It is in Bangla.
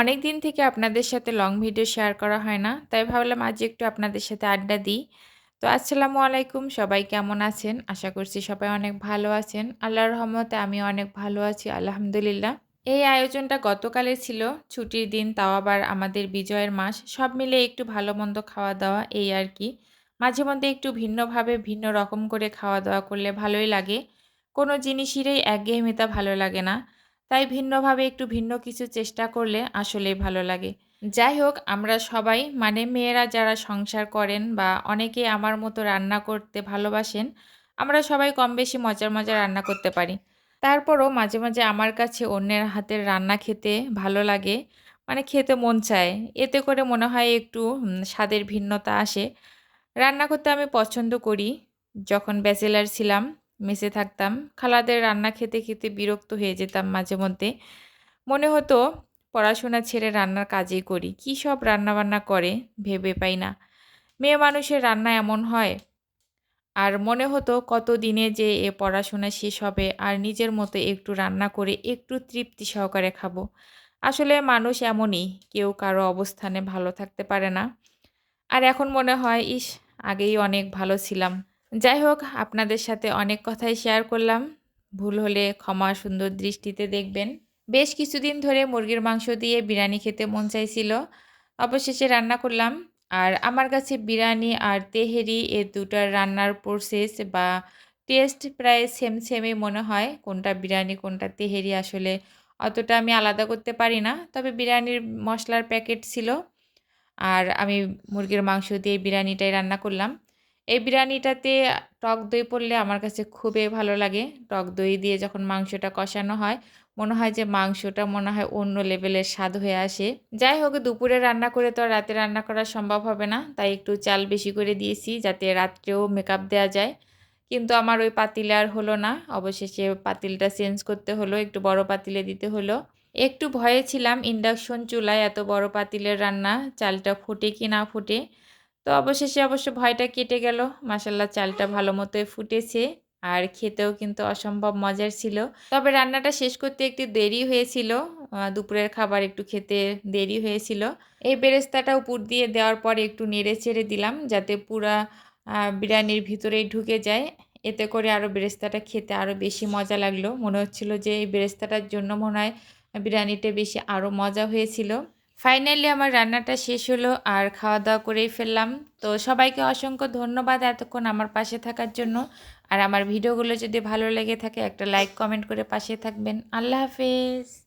অনেক দিন থেকে আপনাদের সাথে লং ভিডিও শেয়ার করা হয় না, তাই ভাবলাম আজ একটু আপনাদের সাথে আড্ডা দিই। তো আসসালামু আলাইকুম, সবাই কেমন আছেন? আশা করছি সবাই অনেক ভালো আছেন। আল্লাহর রহমতে আমি অনেক ভালো আছি, আলহামদুলিল্লাহ। এই আয়োজনটা গতকালের ছিল, ছুটির দিন, তাও আবার আমাদের বিজয়ের মাস, সব মিলে একটু ভালো মন্দ খাওয়া দাওয়া, এই আর কি। মাঝে মধ্যে একটু ভিন্নভাবে ভিন্ন রকম করে খাওয়া দাওয়া করলে ভালোই লাগে। কোনো জিনিসেরই একঘেয়েমিতা ভালো লাগে না। তাই ভিন্নভাবে একটু ভিন্ন কিছু চেষ্টা করলে আসলেই ভালো লাগে। যাই হোক আমরা সবাই মানে মেয়েরা যারা সংসার করেন বা অনেকে আমার মতো রান্না করতে ভালোবাসেন, আমরা সবাই কম বেশি মজার মজার রান্না করতে পারি। তারপরও মাঝে মাঝে আমার কাছে অন্যের হাতের রান্না খেতে ভালো লাগে মানে খেতে মন চায়। এতে করে মনে হয় একটু স্বাদের ভিন্নতা আসে। রান্না করতে আমি পছন্দ করি। যখন ব্যাচেলার ছিলাম মেসে থাকতাম। খালাদের রান্না খেতে খেতে বিরক্ত হয়ে যেতাম মাঝে মধ্যে। মনে হতো পড়াশোনা ছেড়ে রান্নার কাজই করি। কী সব রান্নাবান্না করে ভেবে পাই না। মেয়ে মানুষের রান্না এমন হয়। আর মনে হতো কত দিনে যে এ পড়াশোনা শেষ হবে আর নিজের মতো একটু রান্না করে একটু তৃপ্তি সহকারে খাব। আসলে মানুষ এমনই, কেউ কারও অবস্থানে ভালো থাকতে পারে না। আর এখন মনে হয়, ইস, আগেই অনেক ভালো ছিলাম। যাই হোক আপনাদের সাথে অনেক কথাই শেয়ার করলাম। ভুল হলে ক্ষমা সুন্দর দৃষ্টিতে দেখবেন। বেশ কিছুদিন ধরে মুরগির মাংস দিয়ে বিরিয়ানি খেতে মন চাইছিল। অবশেষে রান্না করলাম। আর আমার কাছে বিরিয়ানি আর তেহেরি এ দুটার রান্নার প্রসেস বা টেস্ট প্রায় সেম সেমই মনে হয়, কোনটা বিরিয়ানি, কোনটা তেহেরি। আসলে অতটা আমি আলাদা করতে পারি না। তবে বিরিয়ানির মশলার প্যাকেট ছিল। আর আমি মুরগির মাংস দিয়ে বিরিয়ানিটাই রান্না করলাম। এই বিরিয়ানিটাতে টক দই পড়লে আমার কাছে খুবই ভালো লাগে। টক দই দিয়ে যখন মাংসটা কষানো হয়, মনে হয় যে মাংসটা মনে হয় অন্য লেভেলের স্বাদ হয়ে আসে। যাই হোক, দুপুরে রান্না করে তো আর রাতে রান্না করা সম্ভব হবে না, তাই একটু চাল বেশি করে দিয়েছি যাতে রাত্রেও মেকআপ দেওয়া যায়। কিন্তু আমার ওই পাতিলে আর হলো না, অবশেষে পাতিলটা চেঞ্জ করতে হলো, একটু বড় পাতিলে দিতে হলো। একটু ভয়ে ছিলাম ইন্ডাকশন চুলায় এত বড় পাতিলের রান্না, চালটা ফুটে কি না ফুটে। তো অবশেষে অবশ্য ভয়টা কেটে গেল। মাসাল্লাহ চালটা ভালো মতোই ফুটেছে আর খেতেও কিন্তু অসম্ভব মজার ছিল। তবে রান্নাটা শেষ করতে একটু দেরি হয়েছিল। দুপুরের খাবার একটু খেতে দেরি হয়েছিল। এই বেরেস্তাটা উপর দিয়ে দেওয়ার পর একটু নেড়ে চেড়ে দিলাম যাতে পুরা বিরিয়ানির ভিতরেই ঢুকে যায়। এতে করে আরও বেরেস্তাটা খেতে আরও বেশি মজা লাগল। মনে হচ্ছিল যে এই বেরেস্তাটার জন্য মনে হয় বিরিয়ানিটা বেশি আরও মজা হয়েছিল। ফাইনালি আমার রান্নাটা শেষ হলো আর খাওয়া দাওয়া করেই ফেললাম। তো সবাইকে অসংখ্য ধন্যবাদ এতক্ষণ আমার পাশে থাকার জন্য। আর আমার ভিডিওগুলো যদি ভালো লেগে থাকে, একটা লাইক কমেন্ট করে পাশে থাকবেন। আল্লাহ হাফেজ।